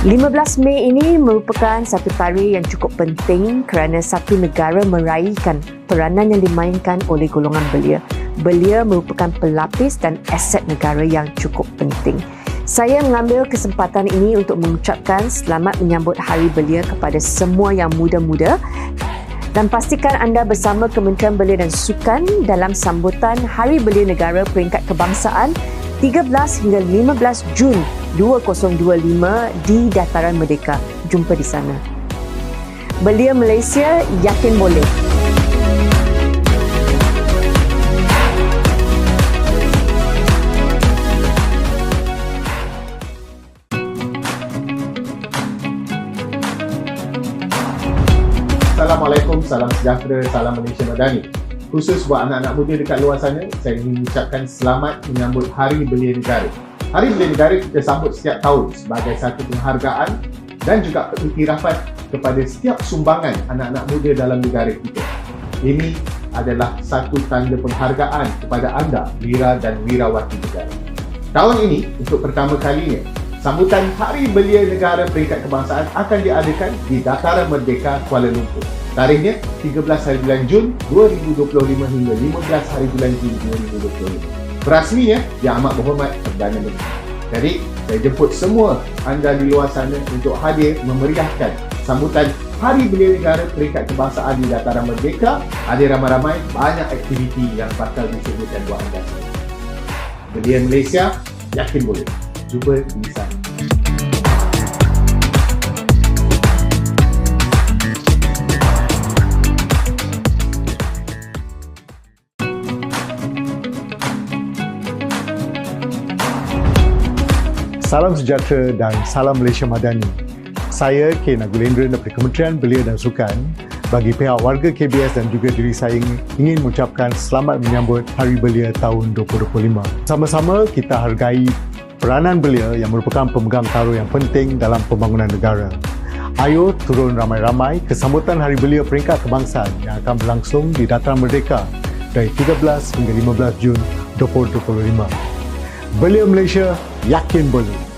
15 Mei ini merupakan satu tarikh yang cukup penting kerana satu negara meraihkan peranan yang dimainkan oleh golongan belia. Belia merupakan pelapis dan aset negara yang cukup penting. Saya mengambil kesempatan ini untuk mengucapkan selamat menyambut Hari Belia kepada semua yang muda-muda dan pastikan anda bersama Kementerian Belia dan Sukan dalam sambutan Hari Belia Negara Peringkat Kebangsaan 13 hingga 15 Jun 2025 di Dataran Merdeka. Jumpa di sana. Belia Malaysia yakin boleh. Assalamualaikum, salam sejahtera, salam Malaysia Madani. Khusus buat anak-anak muda dekat luar sana, saya ingin mengucapkan selamat menyambut Hari Belia Negara. Hari Belia Negara kita sambut setiap tahun sebagai satu penghargaan dan juga pengiktirafan kepada setiap sumbangan anak-anak muda dalam negara kita. Ini adalah satu tanda penghargaan kepada anda, wira dan wirawati negara. Tahun ini, untuk pertama kalinya, sambutan Hari Belia Negara Peringkat Kebangsaan akan diadakan di Dataran Merdeka Kuala Lumpur. Tarikhnya 13 hari bulan Jun 2025 hingga 15 hari bulan Jun 2025. Perasminya Yang Amat Berhormat Perdana Menteri. Jadi, saya jemput semua anda di luar sana untuk hadir memeriahkan sambutan Hari Belia Negara Peringkat Kebangsaan di Dataran Merdeka. Ada ramai-ramai banyak aktiviti yang bakal disebutkan buat anda. Belia Malaysia, yakin boleh. Jumpa di sana. Salam sejahtera dan salam Malaysia Madani. Saya K. Nagulendra daripada Kementerian Belia dan Sukan bagi pihak warga KBS dan juga diri saya ingin mengucapkan selamat menyambut Hari Belia tahun 2025. Sama-sama kita hargai peranan belia yang merupakan pemegang taruh yang penting dalam pembangunan negara. Ayo turun ramai-ramai ke sambutan Hari Belia Peringkat Kebangsaan yang akan berlangsung di Dataran Merdeka dari 13 hingga 15 Jun 2025. Belia Malaysia yakin boleh.